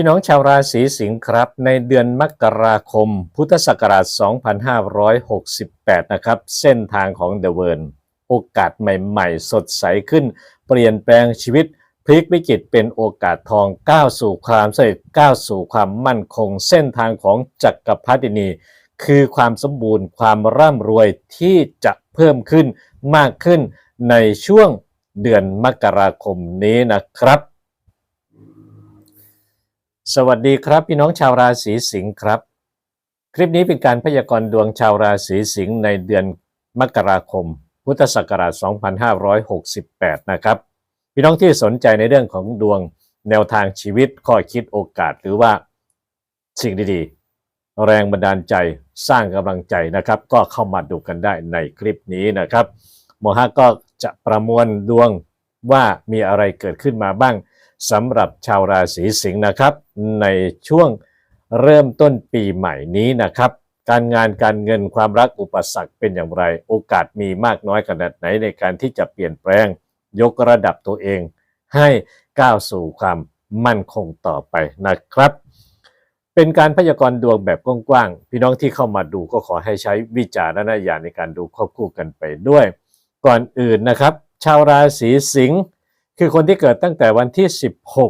พี่น้องชาวราศีสิงห์ครับ ในเดือนมกราคม พุทธศักราช 2568 นะครับ เส้นทางของ The w o r l d โอกาสใหม่ๆ สดใสขึ้น เปลี่ยนแปลงชีวิต พลิกวิกฤตเป็นโอกาสทองก้าวสู่ความสำเร็จก้าวสู่ความมั่นคง เส้นทางของจักรพรรดินี คือความสมบูรณ์ความร่ำรวยที่จะเพิ่มขึ้นมากขึ้นในช่วงเดือนมกราคมนี้นะครับ สวัสดีครับพี่น้องชาวราศีสิงห์ครับ คลิปนี้เป็นการพยากรณ์ดวงชาวราศีสิงห์ในเดือนมกราคม พุทธศักราช 2568 นะครับ พี่น้องที่สนใจในเรื่องของดวงแนวทางชีวิตข้อคิดโอกาสหรือว่าสิ่งดีๆ แรงบันดาลใจสร้างกำลังใจนะครับ ก็เข้ามาดูกันได้ในคลิปนี้นะครับโมฮะก็จะประมวลดวงว่ามีอะไรเกิดขึ้นมาบ้าง สำหรับชาวราศีสิงห์นะครับ ในช่วงเริ่มต้นปีใหม่นี้นะครับ การงานการเงินความรักอุปสรรคเป็นอย่างไร โอกาสมีมากน้อยขนาดไหนในการที่จะเปลี่ยนแปลง ยกระดับตัวเอง ให้ก้าวสู่ความมั่นคงต่อไปนะครับ เป็นการพยากรณ์ดวงแบบกว้างๆพี่น้องที่เข้ามาดูก็ขอให้ใช้วิจารณญาณในการดูควบคู่กันไปด้วย ก่อนอื่นนะครับ ชาวราศีสิงห์ คือคนที่เกิดตั้งแต่วันที่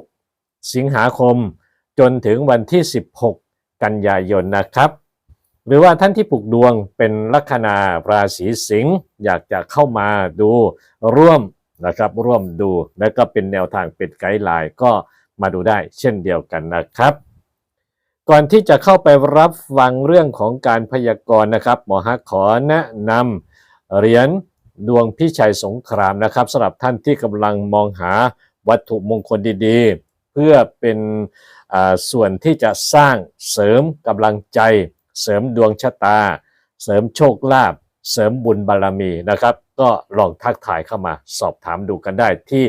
16 สิงหาคม จนถึงวันที่ 16 กันยายนนะครับ หรือว่าท่านที่ปลูกดวงเป็นลัคนาราศีสิงห์อยากจะเข้ามาดูร่วมนะครับร่วมดูและก็เป็นแนวทางเป็นไกด์ไลน์ก็มาดูได้เช่นเดียวกันนะครับ ก่อนที่จะเข้าไปรับฟังเรื่องของการพยากรณ์นะครับ หมอฮักขอแนะนำเหรียญ ดวงพิชัยสงครามนะครับสำหรับท่านที่กำลังมองหาวัตถุมงคลดีๆ เพื่อเป็นส่วนที่จะสร้างเสริมกำลังใจ เสริมดวงชะตา เสริมโชคลาภเสริมบุญบารมีนะครับ ก็ลองทักทายเข้ามาสอบถามดูกันได้ที่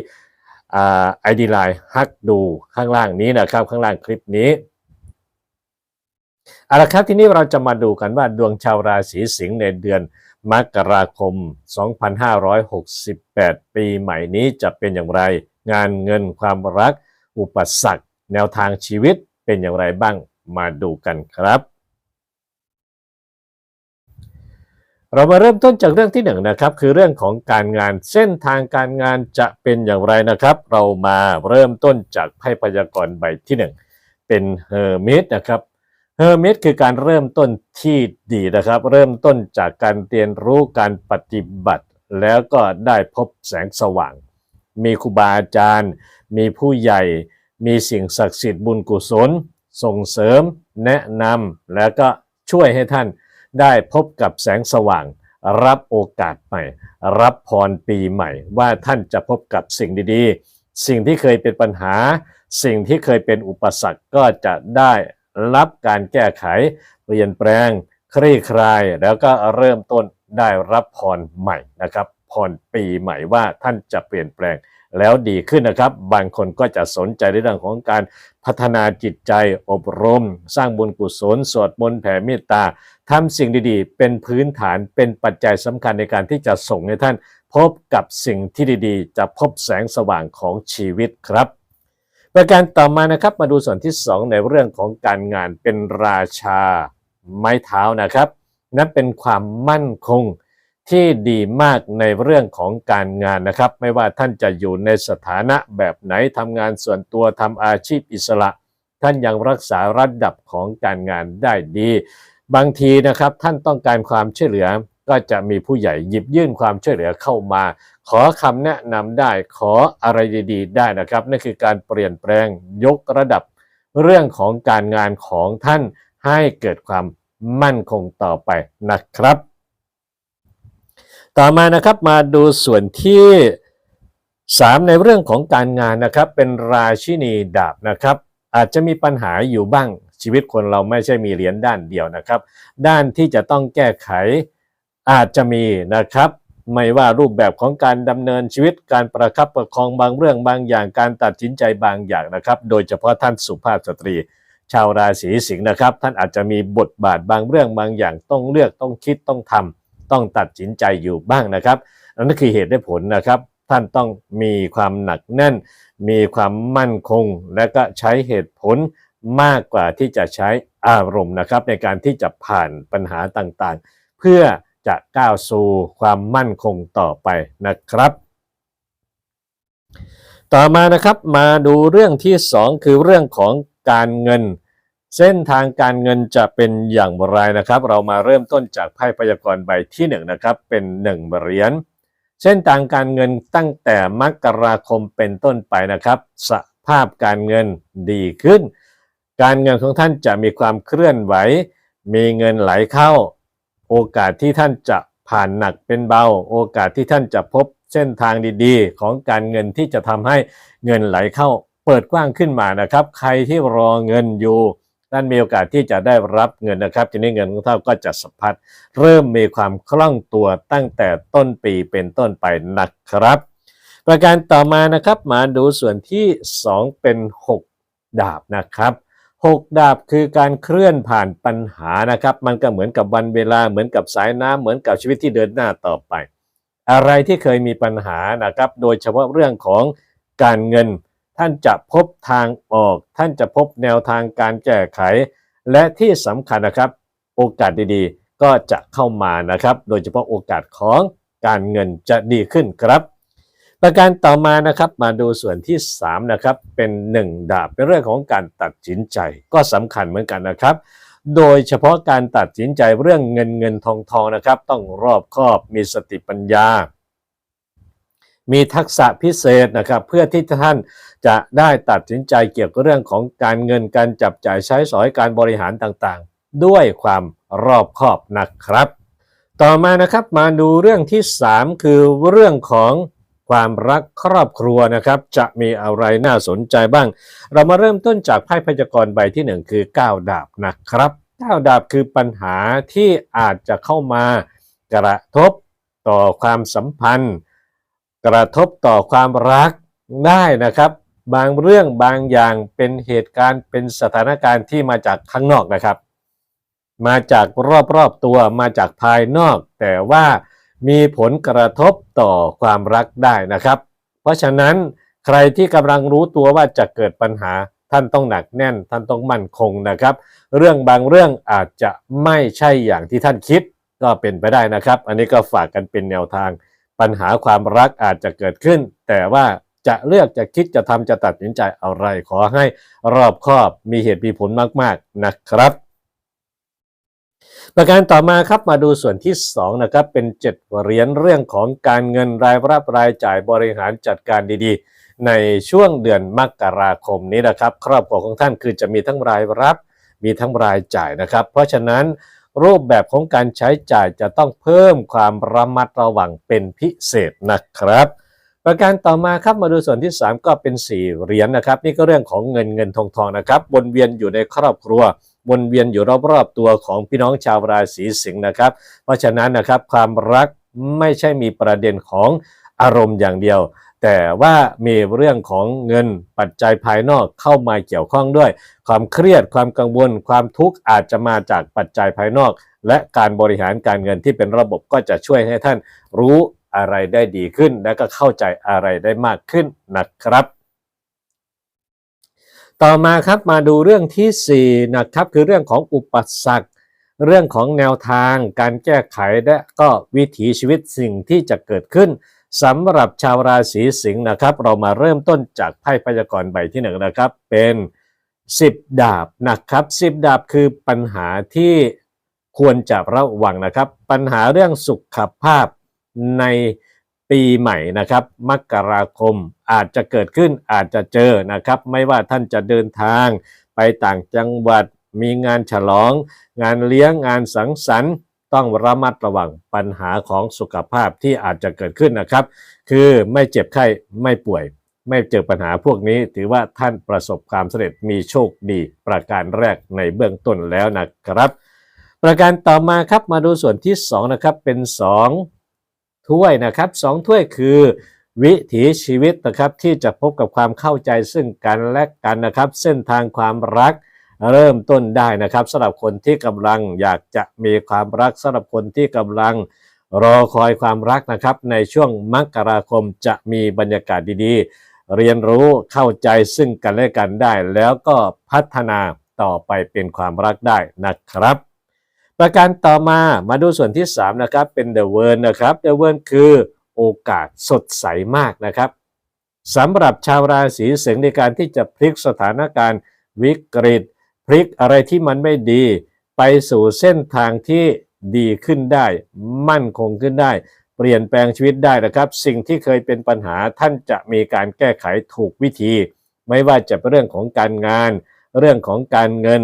ไอดีไลน์ฮักดูข้างล่างนี้นะครับ ข้างล่างคลิปนี้เอาละครับทีนี้เราจะมาดูกันว่าดวงชาวราศีสิงห์ในเดือน มกราคม 2568 ปีใหม่นี้จะเป็นอย่างไร งานเงินความรัก อุปสรรค แนวทางชีวิตเป็นอย่างไรบ้างมาดูกันครับ เรามาเริ่มต้นจากเรื่องที่หนึ่งนะครับ คือเรื่องของการงานเส้นทางการงานจะเป็นอย่างไรนะครับ เรามาเริ่มต้นจากไพ่พยากรณ์ใบที่หนึ่งเป็นเฮอร์มิตนะครับ เฮอร์มิตคือการเริ่มต้นที่ดีนะครับ เริ่มต้นจากการเรียนรู้การปฏิบัติ แล้วก็ได้พบแสงสว่าง มีครูบาอาจารย์ มีผู้ใหญ่ มีสิ่งศักดิ์สิทธิ์บุญกุศล ส่งเสริม แนะนำแล้วก็ช่วยให้ท่านได้พบกับแสงสว่าง รับโอกาสใหม่ รับพรปีใหม่ ว่าท่านจะพบกับสิ่งดีๆ สิ่งที่เคยเป็นปัญหา สิ่งที่เคยเป็นอุปสรรคก็จะได้ รับการแก้ไข เปลี่ยนแปลง คลี่คลาย แล้วก็เริ่มต้นได้รับพรใหม่นะครับพรปีใหม่ว่าท่านจะเปลี่ยนแปลงแล้วดีขึ้นนะครับ บางคนก็จะสนใจในเรื่องของการพัฒนาจิตใจอบรม สร้างบุญกุศลสวดมนต์แผ่เมตตาทำสิ่งดีๆ เป็นพื้นฐานเป็นปัจจัยสำคัญในการที่จะส่งให้ท่าน พบกับสิ่งที่ดีๆ จะพบแสงสว่างของชีวิตครับ ประการต่อมานะครับมาดูส่วนที่ 2 ในเรื่องของการงานเป็นราชาไม้เท้านะครับนั้นเป็นความมั่นคงที่ดีมากในเรื่องของการงานนะครับ ไม่ว่าท่านจะอยู่ในสถานะแบบไหนทำงานส่วนตัวทำอาชีพอิสระ ท่านยังรักษาระดับของการงานได้ดี บางทีนะครับท่านต้องการความช่วยเหลือก็จะมีผู้ใหญ่หยิบยื่นความช่วยเหลือเข้ามา ขอคำแนะนำได้ขออะไรดีๆได้นะครับนั่นคือการเปลี่ยนแปลงยกระดับเรื่องของการงานของท่านให้เกิดความมั่นคงต่อไปนะครับ ต่อมานะครับมาดูส่วนที่ 3 ในเรื่องของการงานนะครับ เป็นราชินีดาบนะครับ อาจจะมีปัญหาอยู่บ้างชีวิตคนเราไม่ใช่มีเหรียญด้านเดียวนะครับ ด้านที่จะต้องแก้ไขอาจจะมีนะครับ ไม่ว่ารูปแบบของการดำเนินชีวิตการประคับประคองบางเรื่องบางอย่างการตัดสินใจบางอย่างนะครับ โดยเฉพาะท่านสุภาพสตรี ชาวราศีสิงห์นะครับ ท่านอาจจะมีบทบาทบางเรื่องบางอย่างต้องเลือกต้องคิดต้องทำต้องตัดสินใจอยู่บ้างนะครับนั่นคือเหตุและผลนะครับท่านต้องมีความหนักแน่น มีความมั่นคง และก็ใช้เหตุผลมากกว่าที่จะใช้อารมณ์นะครับ ในการที่จะผ่านปัญหาต่างๆ เพื่อ จะก้าวสู่ความมั่นคงต่อไปนะครับ ต่อมานะครับมาดูเรื่องที่ 2 คือเรื่องของการเงิน เส้นทางการเงินจะเป็นอย่างไรนะครับ เรามาเริ่มต้นจากไพ่พยากรณ์ใบที่1นะครับเป็น1เหรียญเส้นทางการเงินตั้งแต่มกราคมเป็นต้นไปนะครับ สภาพการเงินดีขึ้น การเงินของท่านจะมีความเคลื่อนไหว มีเงินไหลเข้า โอกาสที่ท่านจะผ่านหนักเป็นเบา โอกาสที่ท่านจะพบเส้นทางดีๆ ของการเงินที่จะทำให้เงินไหลเข้า เปิดกว้างขึ้นมานะครับ ใครที่รอเงินอยู่ท่านมีโอกาสที่จะได้รับเงินนะครับ ทีนี้เงินของท่านก็จะสะพัดเริ่มมีความคล่องตัวตั้งแต่ต้นปีเป็นต้นไปนะครับ ประการต่อมานะครับมาดูส่วนที่ 2 เป็น 6 ดาบนะครับ 6 ดาบคือการเคลื่อนผ่านปัญหานะครับ มันก็เหมือนกับวันเวลาเหมือนกับสายน้ำเหมือนกับชีวิตที่เดินหน้าต่อไป อะไรที่เคยมีปัญหานะครับ โดยเฉพาะเรื่องของการเงิน ท่านจะพบทางออก ท่านจะพบแนวทางการแก้ไข และที่สำคัญนะครับ โอกาสดีๆ ก็จะเข้ามานะครับ โดยเฉพาะโอกาสของการเงินจะดีขึ้นครับ ประการต่อมานะครับมาดูส่วนที่3นะครับเป็น 1 ดาบเป็นเรื่องของการตัดสินใจก็สำคัญเหมือนกันนะครับ โดยเฉพาะการตัดสินใจเรื่องเงินเงินทองทองนะครับ ต้องรอบคอบมีสติปัญญา มีทักษะพิเศษนะครับเพื่อที่ท่านจะได้ตัดสินใจเกี่ยวกับเรื่องของการเงินการจับจ่ายใช้สอยการบริหารต่างๆ ด้วยความรอบคอบนะครับ ต่อมานะครับมาดูเรื่องที่ 3 คือเรื่องของ ความรักครอบครัวนะครับ จะมีอะไรน่าสนใจบ้าง เรามาเริ่มต้นจากไพ่พยากรณ์ใบที่ 1 คือ 9 ดาบนะครับ9ดาบคือปัญหาที่อาจจะเข้ามากระทบต่อความสัมพันธ์ กระทบต่อความรักได้นะครับ บางเรื่องบางอย่างเป็นเหตุการณ์เป็นสถานการณ์ที่มาจากข้างนอกนะครับ มาจากรอบๆตัวมาจากภายนอก แต่ว่า มีผลกระทบต่อความรักได้นะครับ เพราะฉะนั้นใครที่กำลังรู้ตัวว่าจะเกิดปัญหาท่านต้องหนักแน่น ท่านต้องมั่นคงนะครับ เรื่องบางเรื่องอาจจะไม่ใช่อย่างที่ท่านคิดก็เป็นไปได้นะครับ อันนี้ก็ฝากกันเป็นแนวทาง ปัญหาความรักอาจจะเกิดขึ้น แต่ว่าจะเลือกจะคิดจะทำจะตัดสินใจอะไรขอให้รอบคอบมีเหตุมีผลมากๆนะครับ ประการต่อมาครับมาดูส่วนที่2นะครับเป็น 7 เหรียญเรื่องของการเงินรายรับรายจ่ายบริหารจัดการดีๆ ในช่วงเดือนมกราคมนี้นะครับ ครอบครัวของท่านคือจะมีทั้งรายรับ มีทั้งรายจ่ายนะครับ เพราะฉะนั้นรูปแบบของการใช้จ่ายจะต้องเพิ่มความระมัดระวังเป็นพิเศษนะครับ ประการต่อมาครับมาดูส่วนที่ 3 ก็เป็น 4 เหรียญนะครับ นี่ก็เรื่องของเงินเงินทองทองนะครับวนเวียนอยู่ในครอบครัว วนเวียนอยู่รอบๆตัวของพี่น้องชาวราศีสิงห์นะครับ เพราะฉะนั้นนะครับความรักไม่ใช่มีประเด็นของอารมณ์อย่างเดียว แต่ว่ามีเรื่องของเงินปัจจัยภายนอกเข้ามาเกี่ยวข้องด้วย ความเครียดความกังวล ความทุกข์อาจจะมาจากปัจจัยภายนอก และการบริหารการเงินที่เป็นระบบก็จะช่วยให้ท่านรู้อะไรได้ดีขึ้น และก็เข้าใจอะไรได้มากขึ้นนะครับ ต่อมาครับมาดูเรื่องทีสี่4นะครับคือเรื่องของอุปสรรค เรื่องของแนวทางการแก้ไขและก็วิถีชีวิตสิ่งที่จะเกิดขึ้นสำหรับชาวราศีสิงห์นะครับ เรามาเริ่มต้นจากไพ่พยากรณ์ใบที่หนึ่งนะครับ เป็น 10 ดาบนะครับ 10 ดาบคือปัญหาที่ควรจะระวังนะครับ ปัญหาเรื่องสุขภาพใน ปีใหม่นะครับ มกราคมอาจจะเกิดขึ้นอาจจะเจอนะครับ ไม่ว่าท่านจะเดินทางไปต่างจังหวัด มีงานฉลอง งานเลี้ยงงานสังสรรค์ ต้องระมัดระวังปัญหาของสุขภาพที่อาจจะเกิดขึ้นนะครับ คือไม่เจ็บไข้ไม่ป่วย ไม่เจอปัญหาพวกนี้ ถือว่าท่านประสบความสำเร็จมีโชคดี ประการแรกในเบื้องต้นแล้วนะครับ ประการต่อมาครับมาดูส่วนที่2นะครับเป็น 2 ถ้วยนะครับสองถ้วยคือวิถีชีวิตนะครับที่จะพบกับความเข้าใจซึ่งกันและกันนะครับ เส้นทางความรักเริ่มต้นได้นะครับสำหรับคนที่กำลังอยากจะมีความรักสำหรับคนที่กำลังรอคอยความรักนะครับ ในช่วงมกราคมจะมีบรรยากาศดีๆ เรียนรู้เข้าใจซึ่งกันและกันได้ แล้วก็พัฒนาต่อไปเป็นความรักได้นะครับ ประการต่อมามาดูส่วนที่3นะครับเป็น The Word นะครับ The Word คือโอกาสสดใสมากนะครับสำหรับชาวราศีสิงห์ในการที่จะพลิกสถานการณ์วิกฤต พลิกอะไรที่มันไม่ดี ไปสู่เส้นทางที่ดีขึ้นได้ มั่นคงขึ้นได้ เปลี่ยนแปลงชีวิตได้นะครับ สิ่งที่เคยเป็นปัญหาท่านจะมีการแก้ไขถูกวิธี ไม่ว่าจะเป็นเรื่องของการงาน เรื่องของการเงิน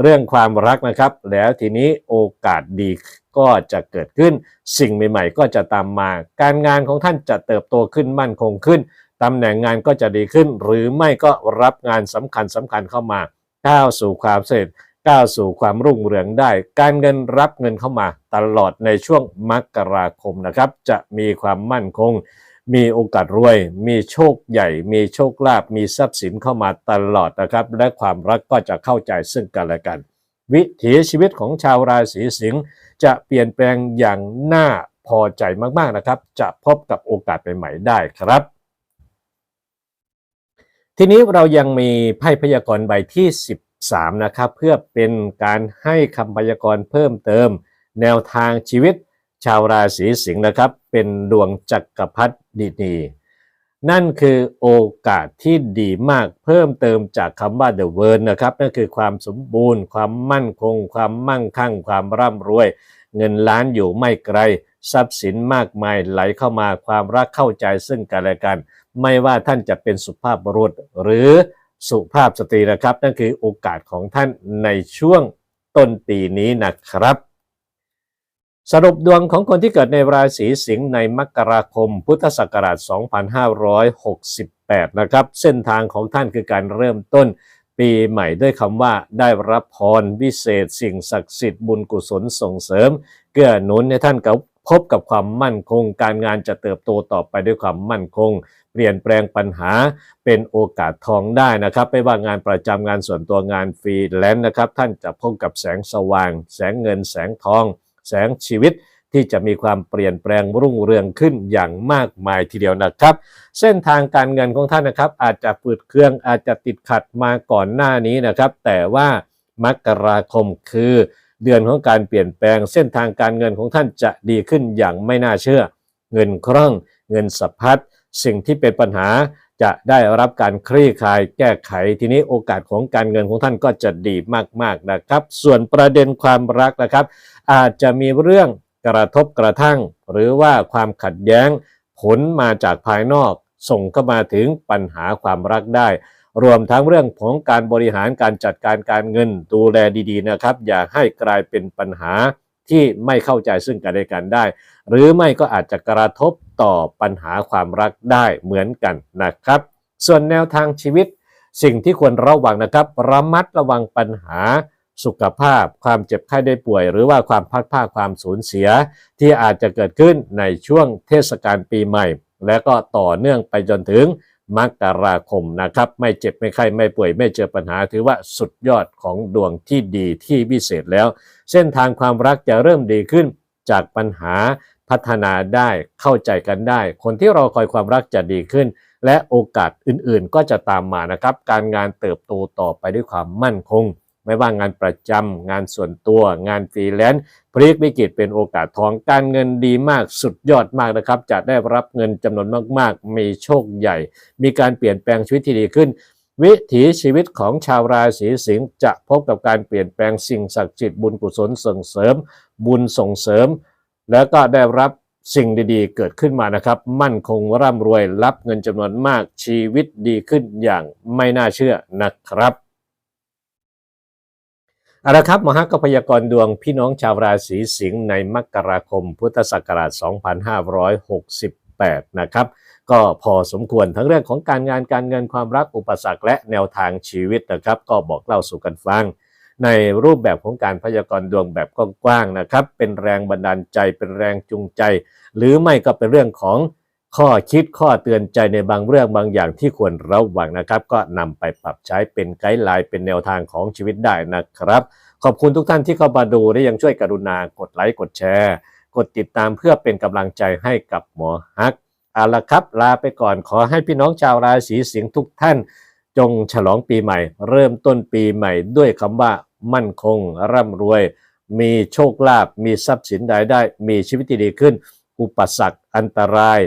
เรื่องความรักนะครับ แล้วทีนี้โอกาสดีก็จะเกิดขึ้น สิ่งใหม่ๆ ก็จะตามมา การงานของท่านจะเติบโตขึ้นมั่นคงขึ้นตำแหน่งงานก็จะดีขึ้น หรือไม่ก็รับงานสำคัญสำคัญเข้ามาก้าวสู่ความสร็จก้าวสู่ความรุ่งเรืองได้ การเงินรับเงินเข้ามาตลอดในช่วงมกราคมนะครับ จะมีความมั่นคง มีโอกาสรวย มีโชคใหญ่ มีโชคลาภมีทรัพย์สินเข้ามาตลอดนะครับ และความรักก็จะเข้าใจซึ่งกันและกัน วิถีชีวิตของชาวราศีสิงห์จะเปลี่ยนแปลงอย่างน่าพอใจมากๆนะครับ จะพบกับโอกาสใหม่ๆได้ครับ ทีนี้เรายังมีไพ่พยากรณ์ใบที่ 13 นะครับ เพื่อเป็นการให้คำพยากรณ์เพิ่มเติม แนวทางชีวิต ชาวราศีสิงห์นะครับ เป็นดวงจักรพรรดินีนั่นคือโอกาสที่ดีมากเพิ่มเติมจากคำว่า the word นะครับนั่นคือความสมบูรณ์ ความมั่นคง ความมั่งคั่ง ความร่ำรวย เงินล้านอยู่ไม่ไกล ทรัพย์สินมากมายไหลเข้ามาความรักเข้าใจซึ่งกันและกัน ไม่ว่าท่านจะเป็นสุภาพบุรุษหรือสุภาพสตรีนะครับ นั่นคือโอกาสของท่านในช่วงต้นปีนี้นะครับ สรุปดวงของคนที่เกิดในราศีสิงห์ในมกราคม พุทธศักราช 2568 นะครับ เส้นทางของท่านคือการเริ่มต้นปีใหม่ด้วยคำว่าได้รับพรวิเศษ สิ่งศักดิ์สิทธิ์บุญกุศลส่งเสริม เกื้อหนุนให้ท่านกับพบกับความมั่นคง การงานจะเติบโตต่อไปด้วยความมั่นคง เปลี่ยนแปลงปัญหาเป็นโอกาสทองได้นะครับไม่ว่างานประจำงานส่วนตัวงานฟรีแลนซ์นะครับท่านจะพบกับแสงสว่าง แสงเงินแสงทอง แสงชีวิตที่จะมีความเปลี่ยนแปลงรุ่งเรืองขึ้นอย่างมากมายทีเดียวนะครับ เส้นทางการเงินของท่านนะครับ อาจจะฝืดเครื่องอาจจะติดขัดมาก่อนหน้านี้นะครับ แต่ว่ามกราคมคือเดือนของการเปลี่ยนแปลง เส้นทางการเงินของท่านจะดีขึ้นอย่างไม่น่าเชื่อ เงินคล่อง เงินสะพัดสิ่งที่เป็นปัญหา จะได้รับการคลี่คลายแก้ไขทีนี้โอกาสของการเงินของท่านก็จะดีมากๆนะครับ ส่วนประเด็นความรักนะครับ อาจจะมีเรื่องกระทบกระทั่ง หรือว่าความขัดแย้ง ผลมาจากภายนอก ส่งเข้ามาถึงปัญหาความรักได้ รวมทั้งเรื่องของการบริหารการจัดการการเงินดูแลดีๆนะครับ อย่าให้กลายเป็นปัญหาที่ไม่เข้าใจซึ่งกันและกันได้ หรือไม่ก็อาจจะกระทบ ต่อปัญหาความรักได้เหมือนกันนะครับ ส่วนแนวทางชีวิต สิ่งที่ควรระวังนะครับ ระมัดระวังปัญหาสุขภาพ ความเจ็บไข้ได้ป่วย หรือว่าความพัดพลาความสูญเสีย ที่อาจจะเกิดขึ้นในช่วงเทศกาลปีใหม่ และก็ต่อเนื่องไปจนถึงมกราคมนะครับ ไม่เจ็บไม่ไข้ไม่ป่วย ไม่เจอปัญหา ถือว่าสุดยอดของดวงที่ดีที่พิเศษแล้ว เส้นทางความรักจะเริ่มดีขึ้นจากปัญหา พัฒนาได้เข้าใจกันได้ คนที่รอคอยความรักจะดีขึ้น และโอกาสอื่นๆก็จะตามมานะครับ การงานเติบโตต่อไปด้วยความมั่นคง ไม่ว่างานประจำงานส่วนตัว งานฟรีแลนซ์พลิกวิกฤตเป็นโอกาสทองการเงินดีมากสุดยอดมากนะครับ จะได้รับเงินจำนวนมากๆ มีโชคใหญ่ มีการเปลี่ยนแปลงชีวิตที่ดีขึ้นวิถีชีวิตของชาวราศีสิงห์จะพบกับการเปลี่ยนแปลงสิ่งศักดิ์สิทธิ์บุญกุศลส่งเสริม บุญส่งเสริม แล้วก็ได้รับสิ่งดีๆ เกิดขึ้นมานะครับ มั่นคงร่ำรวยรับเงินจำนวนมากชีวิตดีขึ้นอย่างไม่น่าเชื่อนะครับเอาละครับมหากพยากรดวงพี่น้องชาวราศีสิงห์ในมกราคม พุทธศักราช 2568 นะครับ ก็พอสมควรทั้งเรื่องของการงานการเงินความรักอุปสรรคและแนวทางชีวิตนะครับ ก็บอกเล่าสู่กันฟัง ในรูปแบบของการพยากรณ์ดวงแบบกว้างๆนะครับ เป็นแรงบันดาลใจเป็นแรงจูงใจ หรือไม่ก็เป็นเรื่องของข้อคิดข้อเตือนใจในบางเรื่องบางอย่างที่ควรระวังนะครับ ก็นำไปปรับใช้เป็นไกด์ไลน์เป็นแนวทางของชีวิตได้นะครับ ขอบคุณทุกท่านที่เข้ามาดูและยังช่วยกรุณากดไลค์กดแชร์ กดติดตามเพื่อเป็นกำลังใจให้กับหมอฮักเอาละครับ ลาไปก่อนขอให้พี่น้องชาวราศีสิงห์ทุกท่าน จงฉลองปีใหม่ เริ่มต้นปีใหม่ด้วยคำว่า มั่นคง ร่ำรวย มีโชคลาภมีทรัพย์สินใดได้ มีชีวิตที่ดีขึ้น อุปสรรคอันตราย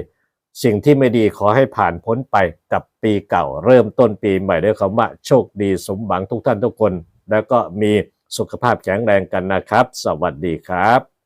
สิ่งที่ไม่ดีขอให้ผ่านพ้นไปกับปีเก่า เริ่มต้นปีใหม่ด้วยคำว่า โชคดีสมหวังทุกท่านทุกคน แล้วก็มีสุขภาพแข็งแรงกันนะครับ สวัสดีครับ